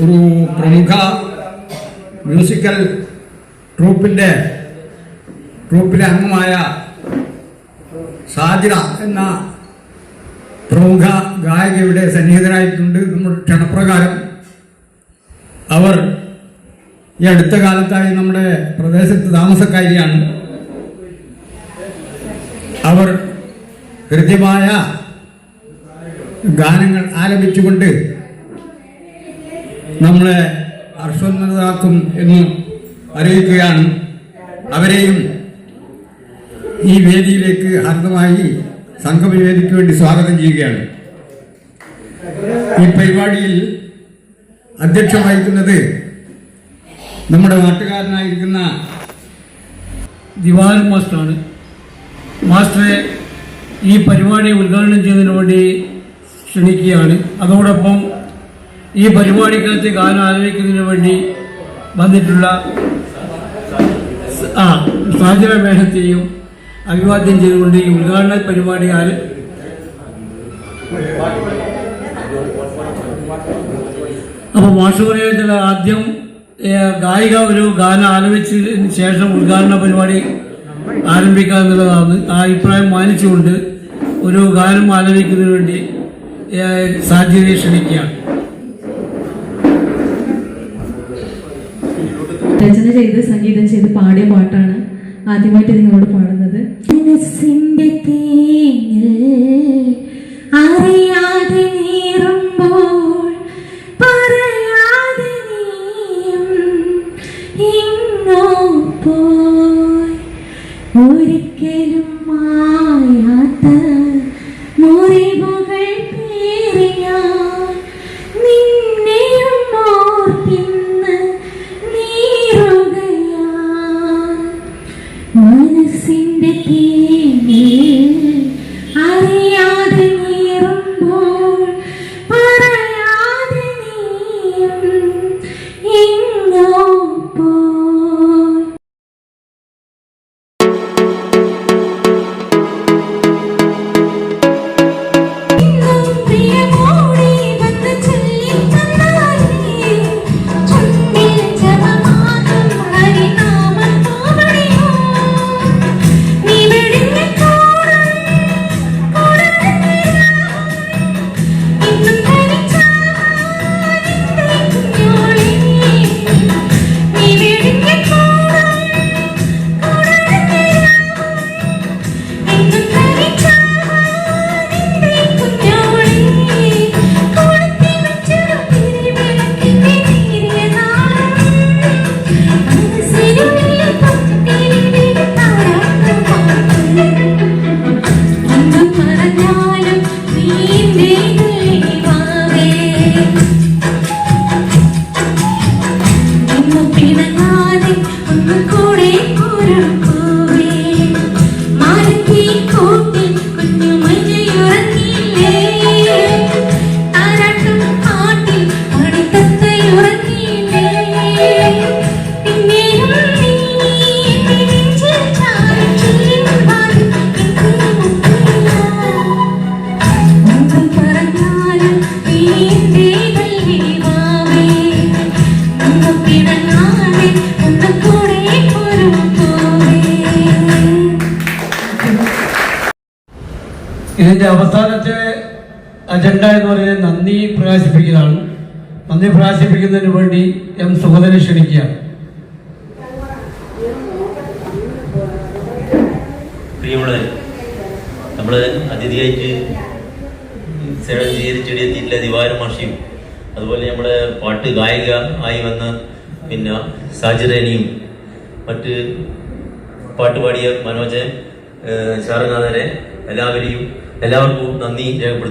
ഒരു പ്രമുഖ മ്യൂസിക്കൽ ട്രൂപ്പിന്റെ ട്രൂപ്പിലെ അംഗമായ സാജിറ എന്ന പ്രമുഖ ഗായികയുടെ സന്നിഹിതരായിട്ടുണ്ട് നമ്മുടെ ക്ഷണപ്രകാരം അവർ ഈ അടുത്ത കാലത്തായി നമ്മുടെ പ്രദേശത്ത് താമസക്കാരിയാണ്. അവർ ഹൃദ്യമായ ഗാനങ്ങൾ ആലപിച്ചുകൊണ്ട് നമ്മളെ ഹർഷോന്നതാക്കും എന്ന് അറിയിക്കുകയാണ്. അവരെയും ഈ വേദിയിലേക്ക് ഹർദമായി സംഘപരിവേദിക്ക് വേണ്ടി സ്വാഗതം ചെയ്യുകയാണ്. ഈ പരിപാടിയിൽ അധ്യക്ഷം വഹിക്കുന്നത് നമ്മുടെ നാട്ടുകാരനായിരിക്കുന്ന ദിവാൻ മാസ്റ്ററാണ്. മാസ്റ്ററെ ഈ പരിപാടി ഉദ്ഘാടനം ചെയ്യുന്നതിന് വേണ്ടി ക്ഷണിക്കുകയാണ് അതോടൊപ്പം ഈ പരിപാടിക്കകത്ത് ഗാനം ആലോചിക്കുന്നതിന് വേണ്ടി വന്നിട്ടുള്ള ആ സാഹചര്യ മേഹത്തെയും അഭിവാദ്യം ചെയ്തുകൊണ്ട് ഈ ഉദ്ഘാടന പരിപാടി ആര് അപ്പോൾ മാഷ് ആദ്യം ഗായിക ഒരു ഗാനം ആലപിച്ചതിന് ശേഷം ഉദ്ഘാടന പരിപാടി ആരംഭിക്കുക എന്നുള്ളതാണ്. ആ അഭിപ്രായം മാനിച്ചുകൊണ്ട് ഒരു ഗാനം ആലപിക്കുന്നതിന് വേണ്ടി സാധ്യതയെ ക്ഷണിക്കുകയാണ്. രചന ചെയ്ത് സംഗീതം ചെയ്ത് പാടിയ പാട്ടാണ് ആദ്യമായിട്ട് നിങ്ങളോട് പാടുന്നത്. ഒരിക്കലും മായാത്ത മുറിവുകൾ മനസ്സിന്റെ തീയിൽ ഇതിന്റെ അവസാനത്തെ അജണ്ട എന്ന് പറയുന്നത് നന്ദി പ്രകാശിപ്പിക്കലാണ് നന്ദി പ്രകാശിപ്പിക്കുന്നതിന് വേണ്ടി എം സുഗതനെ ക്ഷണിക്കുക. നമ്മൾ നമ്മൾ അതിഥിയായിട്ട് സ്വീകരിച്ചെടിയ ജില്ല എത്തിയിട്ടില്ല മാഷിയും അതുപോലെ നമ്മുടെ പാട്ട് ഗായിക ആയി വന്ന പിന്നെ സാജിറേനിയും മറ്റ് പാട്ടുപാടിയ മനോജ് ശാരനാഥനെ എല്ലാവരെയും എല്ലാവർക്കും നന്ദി രേഖപ്പെടുത്തുന്നു.